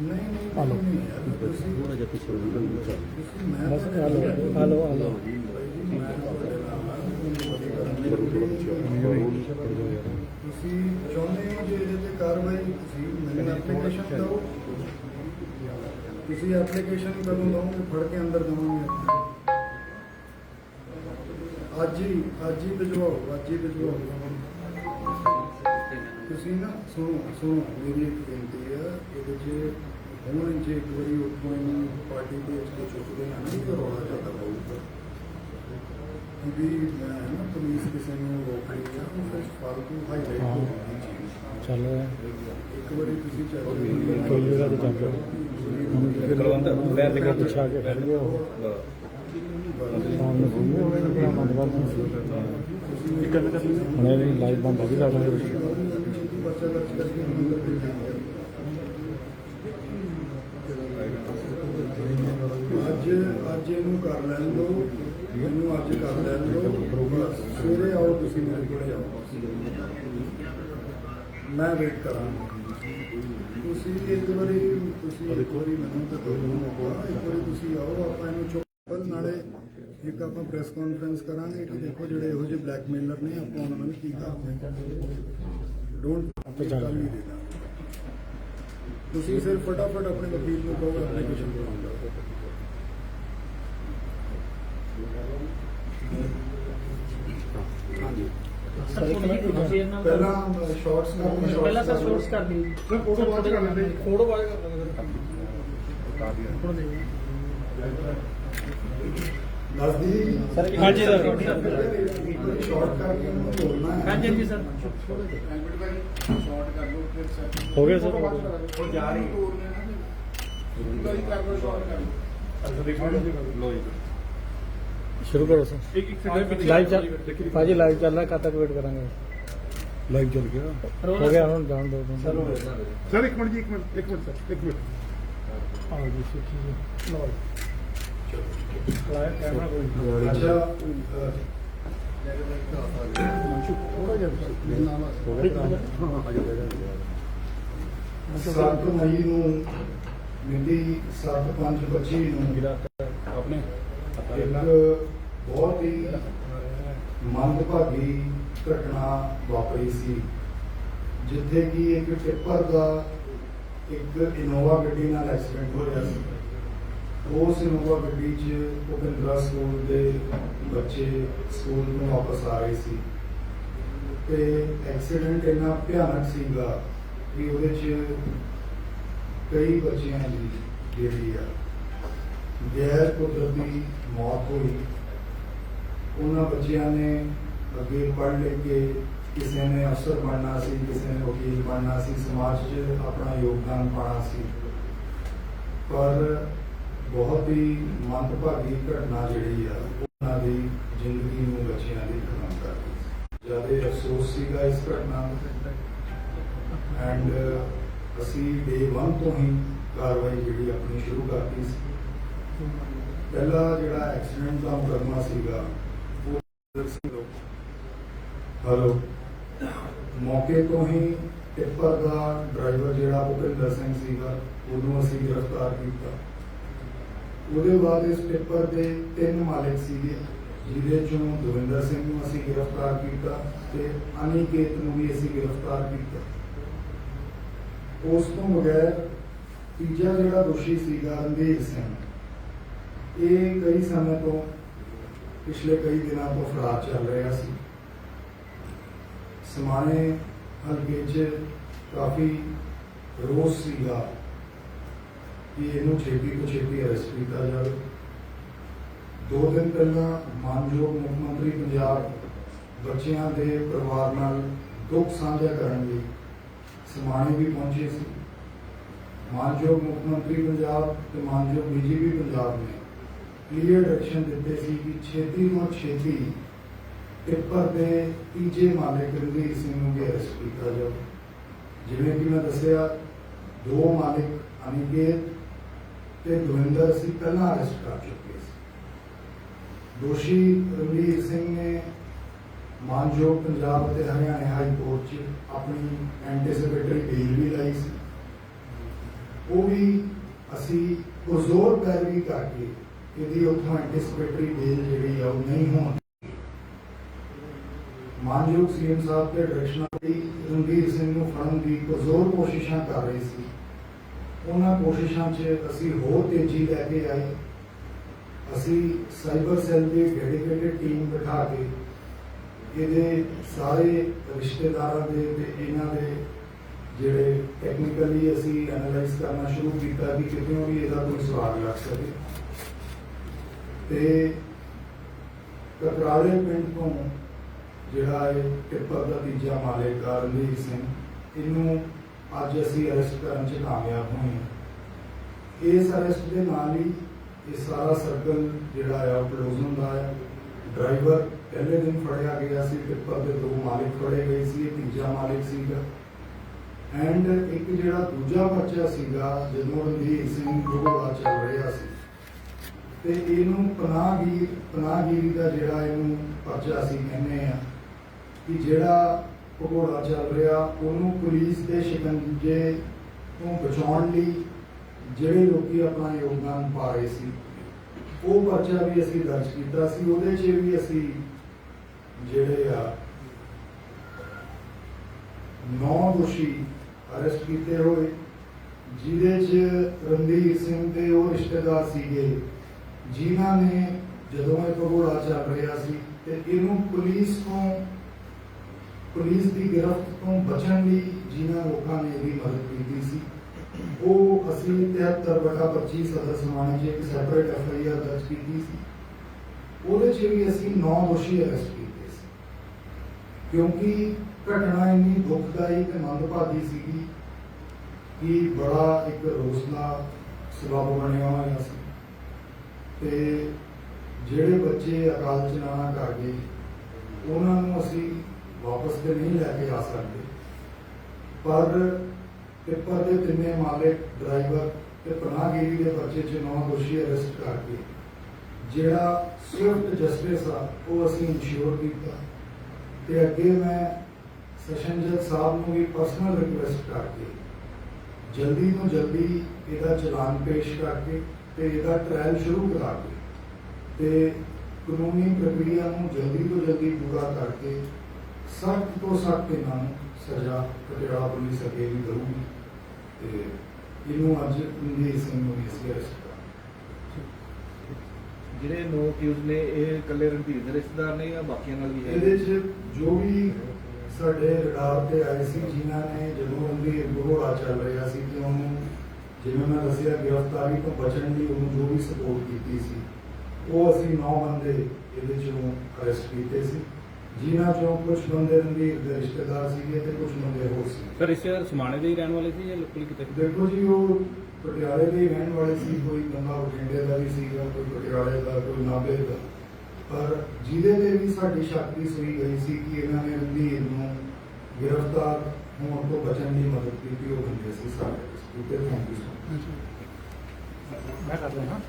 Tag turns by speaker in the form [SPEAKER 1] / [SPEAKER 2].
[SPEAKER 1] ਨਹੀਂ ਨਹੀਂ
[SPEAKER 2] ਆ ਲਓ।
[SPEAKER 1] ਤੁਸੀਂ
[SPEAKER 3] ਥੋੜਾ ਜਿਹਾ ਪਿੱਛੇ ਹੋ ਜਾਓ।
[SPEAKER 2] ਬਸ ਆ ਲਓ ਆ ਲਓ ਆ ਲਓ
[SPEAKER 1] ਤੁਸੀਂ ਚਾਹੁੰਦੇ ਹੋ ਜੇ ਇਹਦੇ ਤੇ ਕਾਰਵਾਈ ਤੁਸੀਂ ਮੈਨੂੰ ਐਪਲੀਕੇਸ਼ਨ ਦਿਓ ਤੁਸੀਂ ਐਪਲੀਕੇਸ਼ਨ ਕਦੋਂ ਦਓਗੇ ਫੜ ਕੇ ਅੰਦਰ ਦਵਾਂਗੇ ਅੱਜ ਹੀ ਅੱਜ ਹੀ ਭਿਜਵਾਓ, ਅੱਜ ਹੀ ਭਿਜਵਾਓ ਤੁਸੀਂ ਨਾ ਸੁਣੋ ਸੁਣੋ ਮੇਰੀ ਇੱਕ ਬੇਨਤੀ ਹੈ ਇਹਦੇ 'ਚ ਹੁਣ ਜੇ ਇੱਕ ਵਾਰੀ ਉੱਥੋਂ ਇਹਨੂੰ ਪਾਰਟੀ ਦੇ ਵਿੱਚ ਚੁੱਕਦੇ ਆ ਨਹੀਂ ਤਾਂ ਰੌਲਾ ਜ਼ਿਆਦਾ ਪਊਗਾ ਕਿਉਂਕਿ ਮੈਂ ਨਾ ਪੁਲਿਸ ਕਿਸੇ ਨੂੰ ਰੋਕ ਰਹੀ ਆ ਉਹ ਫਿਰ ਫਾਲਤੂ ਹਾਈਲਾਈਟ ਹੋ ਜਾਂਦੀ ਚੀਜ਼
[SPEAKER 2] ਚੱਲ ਰਿਹਾ
[SPEAKER 1] ਇੱਕ ਵਾਰੀ ਤੁਸੀਂ ਚੱਲ
[SPEAKER 2] ਕੋਈ ਜਗ੍ਹਾ ਤੇ ਚੱਲ ਰਿਹਾ ਹੁਣ ਫਿਰ ਬੈਠ ਕੇ ਪਿੱਛਾ ਕੇ ਖੜ ਗਿਆ ਉਹ ਸਾਹਮਣੇ ਘੁੰਮੇ ਹੋਏ ਨੇ ਬੜਾ ਬੰਦ ਕਰ ਹੁਣ ਇਹ ਲਾਈਵ ਬੰਦ ਹੋ ਗਈ ਸਾਡੇ
[SPEAKER 1] ਬੱਚਾ ਦਰਜ ਕਰਕੇ ਅੰਦਰ ਭੇਜਾਂਗੇ ਅੱਜ ਅੱਜ ਇਹਨੂੰ ਕਰ ਲੈਣ ਦਿਓ ਇਹਨੂੰ ਅੱਜ ਕਰ ਲੈਣ ਦਿਓ ਸਵੇਰੇ ਆਓ ਤੁਸੀਂ ਮੇਰੇ ਕੋਲ ਆਓ ਮੈਂ ਵੇਟ ਕਰਾਂਗਾ ਤੁਸੀਂ ਇੱਕ ਵਾਰੀ ਤੁਸੀਂ ਇੱਕ ਵਾਰੀ ਮੈਨੂੰ ਤਾਂ ਦੋ ਮੌਕਾ ਇੱਕ ਵਾਰੀ ਤੁਸੀਂ ਆਓ ਆਪਾਂ ਇਹਨੂੰ ਚੁੱਪ ਨਾਲੇ ਇੱਕ ਆਪਾਂ ਪ੍ਰੈਸ ਕਾਨਫਰੰਸ ਕਰਾਂਗੇ ਕਿ ਦੇਖੋ ਜਿਹੜੇ ਇਹੋ ਜਿਹੇ ਬਲੈਕਮੇਲਰ ਨੇ ਆਪਾਂ ਉਹਨਾਂ ਨੂੰ ਕੀ ਕਰਦੇ ਹਾਂ ਡੋਂਟ
[SPEAKER 2] ਆਪੇ ਚੱਲ
[SPEAKER 1] ਕੱਲ੍ਹ ਹੀ ਦੇ ਦਾਂਗੇ। ਤੁਸੀਂ ਸਿਰਫ ਫਟਾਫਟ ਆਪਣੇ ਵਕੀਲ ਨੂੰ ਕਹੋ ਐਪਲੀਕੇਸ਼ਨ ਕਰਾਉਂਦਾ
[SPEAKER 4] ਸਰ ਇੱਕ ਮਿੰਟ
[SPEAKER 1] ਪਹਿਲਾਂ ਸ਼ਾਰਟਸ ਕਰਨੀ
[SPEAKER 4] ਪਹਿਲਾਂ ਸਰ ਸ਼ੋਰਟਸ ਕਰ ਦਿਓ
[SPEAKER 1] ਸਰ ਫੋਟੋ ਬਾਅਦ ਕਰ ਲੈਂਦੇ
[SPEAKER 4] ਫੋਟੋ ਬਾਅਦ ਕਰ ਦਿਓ
[SPEAKER 1] ਦੱਸਦੀ
[SPEAKER 4] ਸਰ
[SPEAKER 2] ਹਾਂਜੀ ਸਰ।
[SPEAKER 1] ਸ਼ਾਰਟ ਕਰਕੇ ਉਹਨੂੰ ਬੋਲਣਾ ਹੈ
[SPEAKER 4] ਹਾਂਜੀ ਹਾਂਜੀ ਸਰ
[SPEAKER 2] ਹੋ ਗਿਆ ਸਰ ਸ਼ੁਰੂ ਕਰੋ ਸਰ ਲਾਈਵ ਚੱਲ ਭਾਜੀ ਲਾਈਵ ਚੱਲ ਰਿਹਾ ਕਦ ਤੱਕ ਵੇਟ ਕਰਾਂਗੇ
[SPEAKER 1] ਲਾਈਵ ਚੱਲ ਗਿਆ
[SPEAKER 2] ਹੋ ਗਿਆ ਹੁਣ ਜਾਣ ਦੋ ਚਲੋ
[SPEAKER 1] ਸਰ ਇੱਕ ਮਿੰਟ ਜੀ ਇੱਕ ਮਿੰਟ ਇੱਕ ਮਿੰਟ ਸਰ ਇੱਕ ਮਿੰਟ
[SPEAKER 2] ਆਓ ਜੀ ਸੁਖੀ ਜੀ ਲਓ
[SPEAKER 1] ਸੱਤ ਮਈ ਨੂੰ ਮਿਤੀ 7/5/25 ਨੂੰ
[SPEAKER 2] ਆਪਣੇ
[SPEAKER 1] ਇੱਕ ਬਹੁਤ ਹੀ ਮੰਦਭਾਗੀ ਘਟਨਾ ਵਾਪਰੀ ਸੀ, ਜਿੱਥੇ ਕਿ ਇੱਕ ਟਿੱਪਰ ਦਾ ਇੱਕ ਇਨੋਵਾ ਗੱਡੀ ਨਾਲ ਐਕਸੀਡੈਂਟ ਹੋਇਆ ਸੀ। ਉਸ ਇਨੋਵਾ ਗੱਡੀ 'ਚ ਭੁਪਿੰਦਰਾ ਸਕੂਲ ਦੇ ਬੱਚੇ ਸਕੂਲ ਨੂੰ ਵਾਪਸ ਆ ਰਹੇ ਸੀ। ਤੇ ਐਕਸੀਡੈਂਟ ਇੰਨਾ ਭਿਆਨਕ ਸੀਗਾ ਕਿ ਉਹਦੇ 'ਚ ਕਈ ਬੱਚਿਆਂ ਦੀ ਜਿਹੜੀ ਆ। ਗੈਰ ਕੁਦਰਤੀ ਮੌਤ ਹੋਈ। ਉਹਨਾਂ ਬੱਚਿਆਂ ਨੇ ਅੱਗੇ ਪੜ੍ਹ ਲਿਖ ਕੇ ਕਿਸੇ ਨੇ ਅਫਸਰ ਬਣਨਾ ਸੀ, ਕਿਸੇ ਨੇ ਵਕੀਲ ਬਣਨਾ ਸੀ, ਸਮਾਜ 'ਚ ਆਪਣਾ ਯੋਗਦਾਨ ਪਾਉਣਾ ਸੀ। ਪਰ ਬਹੁਤ ਹੀ ਮੰਦਭਾਗੀ ਘਟਨਾ ਜਿਹੜੀ ਆ, ਉਹਨਾਂ ਦੀ ਜ਼ਿੰਦਗੀ ਨੂੰ ਬੱਚਿਆਂ ਦੀ ਖਤਮ ਕਰ ਦਿੱਤੀ। ਜ਼ਿਆਦਾ ਅਫਸੋਸ ਸੀਗਾ ਇਸ ਘਟਨਾ ਐਂਡ ਅਸੀਂ ਡੇ 1 ਤੋਂ ਹੀ ਕਾਰਵਾਈ ਜਿਹੜੀ ਆਪਣੀ ਸ਼ੁਰੂ ਕਰਤੀ ਸੀ। ਪਹਿਲਾ ਜਿਹੜਾ ਐਕਸੀਡੈਂਟ ਦਾ ਮੁਕੱਦਮਾ ਸੀਗਾ, ਉਹ ਹਲੋ ਮੌਕੇ ਤੋਂ ਹੀ ਟਿੱਪਰ ਦਾ ਡਰਾਈਵਰ ਜਿਹੜਾ ਭੁਪਿੰਦਰ ਸਿੰਘ ਸੀਗਾ, ਉਹਨੂੰ ਅਸੀਂ ਗ੍ਰਿਫਤਾਰ ਕੀਤਾ। ਉਹਦੇ ਬਾਅਦ ਇਸ ਪੇਪਰ ਦੇ ਤਿੰਨ ਮਾਲਕ ਸੀਗੇ, ਜਿਹਦੇ ਚੋਂ ਦਵਿੰਦਰ ਸਿੰਘ ਨੂੰ ਅਸੀਂ ਗ੍ਰਿਫਤਾਰ ਕੀਤਾ ਤੇ ਅਨਿਕੇਤ ਨੂੰ ਵੀ ਅਸੀਂ ਗ੍ਰਿਫਤਾਰ ਕੀਤਾ। ਉਸ ਤੋਂ ਬਗੈਰ ਤੀਜਾ ਜਿਹੜਾ ਦੋਸ਼ੀ ਸੀਗਾ ਰਣਧੀਰ ਸਿੰਘ, ਇਹ ਕਈ ਸਮੇਂ ਤੋਂ ਪਿਛਲੇ ਕਈ ਦਿਨਾਂ ਤੋਂ ਫਰਾਰ ਚੱਲ ਰਿਹਾ ਸੀ। ਸਮਾਣੇ ਹਲਕੇ 'ਚ ਕਾਫੀ ਰੋਸ ਸੀਗਾ। ਕਿ ਇਹਨੂੰ ਛੇਤੀ ਤੋਂ ਛੇਤੀ ਅਰੈਸਟ ਕੀਤਾ ਜਾਵੇ। ਦੋ ਦਿਨ ਪਹਿਲਾਂ ਮਾਨਯੋਗ ਮੁੱਖ ਮੰਤਰੀ ਪੰਜਾਬ ਬੱਚਿਆਂ ਦੇ ਪਰਿਵਾਰ ਨਾਲ ਦੁੱਖ ਸਾਂਝਾ ਕਰਨ ਲਈ ਸਮਾਣੇ ਵੀ ਪਹੁੰਚੇ ਸੀ। ਮਾਨਯੋਗ ਮੁੱਖ ਮੰਤਰੀ ਪੰਜਾਬ ਤੇ ਮਾਨਯੋਗ ਬੀਜੇਪੀ ਪੰਜਾਬ ਨੇ ਕਲੀਅਰ ਡਾਇਰੈਕਸ਼ਨ ਦਿੱਤੇ ਸੀ ਕਿ ਛੇਤੀ ਤੋਂ ਛੇਤੀ ਟਿੱਪਰ ਦੇ ਤੀਜੇ ਮਾਲਕ ਰਣਧੀਰ ਸਿੰਘ ਨੂੰ ਵੀ ਅਰੈਸਟ ਕੀਤਾ ਜਾਵੇ। ਜਿਵੇਂ ਕਿ ਮੈਂ ਦੱਸਿਆ, ਦੋ ਮਾਲਿਕ ਅਨਿਕੇਤ ਤੇ ਦਵਿੰਦਰ ਸੀ ਪਹਿਲਾਂ ਅਰੈਸਟ ਕਰ ਚੁੱਕੇ ਸੀ। ਦੋਸ਼ੀ ਰਣਧੀਰ ਸਿੰਘ ਨੇ ਮਾਨਯੋਗ ਪੰਜਾਬ ਅਤੇ ਹਰਿਆਣਾ ਹਾਈ ਕੋਰਟ 'ਚ ਆਪਣੀ ਐਂਟੀਸਿਪੇਟਰੀ ਬੇਲ ਵੀ ਲਾਈ ਸੀ। ਉਹ ਵੀ ਅਸੀਂ ਪੁਰਜ਼ੋਰ ਪੈਰਵੀ ਕਰਕੇ ਇਹਦੀ ਉੱਥੋਂ ਐਂਟੀਸਪੇਟਰੀ ਬੇਲ ਜਿਹੜੀ ਆ ਉਹ ਨਹੀਂ ਹੋਣ ਮਾਨਯੋਗ ਸੀਐਮ ਸਾਹਿਬ ਦੇ ਡਾਇਰੈਕਸ਼ਨ ਦੀ ਰਣਵੀਰ ਸਿੰਘ ਨੂੰ ਫੜਨ ਦੀ ਪੁਰਜ਼ੋਰ ਕੋਸ਼ਿਸ਼ਾਂ ਕਰ ਰਹੀ ਸੀ। ਉਹਨਾਂ ਕੋਸ਼ਿਸ਼ਾਂ 'ਚ ਅਸੀਂ ਹੋਰ ਤੇਜ਼ੀ ਲੈ ਕੇ ਆਏ। ਅਸੀਂ ਸਾਈਬਰ ਸੈੱਲ ਦੀ ਡੈਡੀਕੇਟਿਡ ਟੀਮ ਬਿਠਾ ਕੇ ਇਹਦੇ ਸਾਰੇ ਰਿਸ਼ਤੇਦਾਰਾਂ ਦੇ ਤੇ ਇਹਨਾਂ ਦੇ ਜਿਹੜੇ ਟੈਕਨੀਕਲੀ ਅਸੀਂ ਐਨਾਲਾਈਜ਼ ਕਰਨਾ ਸ਼ੁਰੂ ਕੀਤਾ ਕਿ ਕਿਤੇ ਵੀ ਇਹਦਾ ਕੋਈ ਸਵਾਲ ਲੱਗ ਸਕੇ। ਤੇ ਕਕਰਾਲੇ ਪਿੰਡ ਤੋਂ ਜਿਹੜਾ ਇਹ ਟਿੱਪਰ ਦਾ ਤੀਜਾ ਮਾਲਕ ਕਰਨਵੀਰ ਸਿੰਘ, ਇਹਨੂੰ ਅੱਜ ਅਸੀਂ ਅਰੈਸਟ ਕਰਨ 'ਚ ਕਾਮਯਾਬ ਹੋਏ ਹਾਂ। ਇਸ ਅਰੈਸਟ ਦੇ ਨਾਲ ਹੀ ਇਹ ਸਾਰਾ ਸਰਕਲ ਜਿਹੜਾ ਆ ਕਲੋਜ਼ ਹੁੰਦਾ ਹੈ ਡਰਾਈਵਰ ਪਹਿਲੇ ਦਿਨ ਫੜਿਆ ਗਿਆ ਸੀ ਟਿੱਪਰ ਦੇ ਦੋ ਮਾਲਕ ਫੜੇ ਗਏ ਸੀ, ਇਹ ਤੀਜਾ ਮਾਲਕ ਸੀਗਾ। ਐਂਡ ਇੱਕ ਜਿਹੜਾ ਦੂਜਾ ਬੱਚਾ ਸੀਗਾ, ਜਦੋਂ ਰਣਜੀਤ ਸਿੰਘ ਗੋਗਾ ਚੱਲ ਰਿਹਾ ਸੀ। ਤੇ ਇਹਨੂੰ ਪਨਾਹਗੀਰ ਪਨਾਹਗੀਰੀ ਦਾ ਜਿਹੜਾ ਇਹਨੂੰ ਪਰਚਾ ਸੀ ਕਹਿੰਦੇ ਆ ਕਿ ਜਿਹੜਾ ਭਗੌੜਾ ਚੱਲ ਰਿਹਾ, ਉਹਨੂੰ ਪੁਲਿਸ ਦੇ ਸ਼ਿਕੰਜੇ ਤੋਂ ਬਚਾਉਣ ਲਈ ਜਿਹੜੇ ਲੋਕੀ ਆਪਣਾ ਯੋਗਦਾਨ ਪਾ ਰਹੇ ਸੀ, ਉਹ ਪਰਚਾ ਵੀ ਅਸੀਂ ਦਰਜ ਕੀਤਾ ਸੀ, ਉਹਦੇ 'ਚ ਵੀ ਅਸੀਂ ਜਿਹੜੇ ਆ ਨੌ ਦੋਸ਼ੀ ਅਰੈਸਟ ਕੀਤੇ ਹੋਏ, ਜਿਹਦੇ 'ਚ ਰਣਧੀਰ ਸਿੰਘ ਤੇ ਉਹ ਰਿਸ਼ਤੇਦਾਰ ਸੀਗੇ, ਜਿਨ੍ਹਾਂ ਨੇ ਜਦੋਂ ਇਹ ਭਗੌੜਾ ਚੱਲ ਰਿਹਾ ਸੀ ਤੇ ਇਹਨੂੰ ਪੁਲਿਸ ਤੋਂ ਪੁਲਿਸ ਦੀ ਗ੍ਰਿਫਤ ਤੋਂ ਬਚਣ ਲਈ ਜਿਨ੍ਹਾਂ ਲੋਕਾਂ ਨੇ ਵੀ ਮਦਦ ਕੀਤੀ ਸੀ, ਉਹ ਅਸੀਂ 73 ਬਟਾ 25 ਸਦਰ ਸਮਾਣੇ 'ਚ ਇੱਕ ਸੈਪਰੇਟ ਐਫ ਆਈ ਆਰ ਦਰਜ ਕੀਤੀ ਸੀ। ਉਹਦੇ 'ਚ ਵੀ ਅਸੀਂ 9 ਦੋਸ਼ੀ ਅਰੈਸਟ ਕੀਤੇ ਸੀ। ਕਿਉਂਕਿ ਘਟਨਾ ਇੰਨੀ ਦੁਖਦਾਈ ਤੇ ਮੰਦਭਾਗੀ ਸੀਗੀ ਕਿ ਬੜਾ ਇੱਕ ਰੋਸ ਦਾ ਸਬਬ ਬਣਿਆ ਹੋਇਆ ਸੀ। ਤੇ ਜਿਹੜੇ ਬੱਚੇ ਅਕਾਲ ਚਲਾਣਾ ਕਰ ਗਏ, ਉਹਨਾਂ ਨੂੰ ਅਸੀਂ ਵਾਪਸ ਤੇ ਨਹੀਂ ਲੈ ਕੇ ਆ ਸਕਦੇ। ਪਰ ਟਿੱਪਰ ਦੇ ਤਿੰਨੇ ਮਾਲਕ ਡਰਾਈਵਰ ਤੇ ਪਨਾਹਗੀਰੀ ਦੇ ਬੱਚੇ ਚ ਨੌ ਦੋਸ਼ੀ ਅਰੈਸਟ ਕਰਕੇ, ਜਿਹੜਾ ਸਵਿਫਟ ਜਸਟਿਸ ਆ, ਉਹ ਅਸੀਂ ਇਨਸ਼ੋਰ ਕੀਤਾ। ਤੇ ਅੱਗੇ ਮੈਂ ਸੈਸ਼ਨ ਜੱਜ ਸਾਹਿਬ ਨੂੰ ਵੀ ਪਰਸਨਲ ਰਿਕੁਐਸਟ ਕਰਕੇ, ਜਲਦੀ ਤੋਂ ਜਲਦੀ ਇਹਦਾ ਚਲਾਨ ਪੇਸ਼ ਕਰਕੇ ਤੇ ਇਹਦਾ ਟ੍ਰਾਇਲ ਸ਼ੁਰੂ ਕਰਾ ਕੇ ਤੇ ਕਾਨੂੰਨੀ ਪ੍ਰਕਿਰਿਆ ਨੂੰ ਜਲਦੀ ਤੋਂ ਜਲਦੀ ਪੂਰਾ ਕਰਕੇ ਸਖਤ ਤੋਂ ਸਖਤ ਇਹਨਾਂ ਨੂੰ ਸਜ਼ਾ ਪਟਿਆਲਾ ਪੁਲਿਸ ਅੱਗੇ ਵੀ ਕਰੂਗੀ ਤੇ ਇਹਨੂੰ ਅੱਜ ਰਣਜੀਤ ਸਿੰਘ ਨੂੰ ਅਰੈਸਟ ਕਰਾਂਗੇ
[SPEAKER 3] ਜਿਹੜੇ ਨੋ ਅਕਿਊਜ਼ ਨੇ ਇਹ ਇਕੱਲੇ ਰਣਧੀਰ ਦੇ ਰਿਸ਼ਤੇਦਾਰ ਨੇ ਜਾਂ ਬਾਕੀਆਂ ਨਾਲ ਵੀ ਹੈ?
[SPEAKER 1] ਇਹਦੇ 'ਚ ਜੋ ਵੀ ਸਾਡੇ ਰਡਾਰ ਤੇ ਆਏ ਸੀ ਜਿਨ੍ਹਾਂ ਨੇ ਜਦੋਂ ਉਹਦੀ ਘੋੜਾ ਚੱਲ ਰਿਹਾ ਸੀ ਤੇ ਉਹਨੂੰ ਜਿਵੇਂ ਮੈਂ ਦੱਸਿਆ ਗ੍ਰਿਫਤਾਰੀ ਤੋਂ ਬਚਣ ਲਈ ਉਹਨੂੰ ਜੋ ਵੀ ਸਪੋਰਟ ਕੀਤੀ ਸੀ ਉਹ ਅਸੀਂ 9 ਬੰਦੇ ਇਹਦੇ ਚੋਂ ਅਰੈਸਟ ਕੀਤੇ ਸੀ। ਜਿਨ੍ਹਾਂ ਚੋਂ ਕੁਝ ਬੰਦੇ ਰਣਧੀਰ ਦੇ ਰਿਸ਼ਤੇਦਾਰ ਸੀਗੇ ਤੇ ਕੁਝ ਬੰਦੇ ਹੋਰ ਸੀ।
[SPEAKER 2] ਸਰ ਰਿਸ਼ਤੇਦਾਰ ਸਮਾਣੇ ਦੇ ਹੀ ਰਹਿਣ ਵਾਲੇ ਸੀ ਜਾਂ ਲੋਕਲ ਕਿਤੇ?
[SPEAKER 1] ਦੇਖੋ ਜੀ ਉਹ ਪਟਿਆਲੇ ਦੇ ਹੀ ਰਹਿਣ ਵਾਲੇ ਸੀ ਕੋਈ ਬੰਦਾ ਬਠਿੰਡੇ ਦਾ ਵੀ ਸੀਗਾ ਕੋਈ ਪਟਿਆਲੇ ਦਾ ਕੋਈ ਨਾਭੇ ਦਾ। ਪਰ ਜਿਹਦੇ ਤੇ ਵੀ ਸਾਡੀ ਸ਼ੱਕ ਸੂਈ ਗਈ ਸੀ ਕਿ ਇਹਨਾਂ ਨੇ ਰਣਧੀਰ ਨੂੰ ਗ੍ਰਿਫਤਾਰ ਹੋਣ ਤੋਂ ਬਚਣ ਦੀ ਮਦਦ ਕੀਤੀ ਉਹ ਬੰਦੇ ਸੀ ਸਾਰੇ ਉੱਤੇ ਥੈਂਕ ਯੂ
[SPEAKER 2] ਮੈਂ ਕਰ ਰਿਹਾ ਹਾਂ।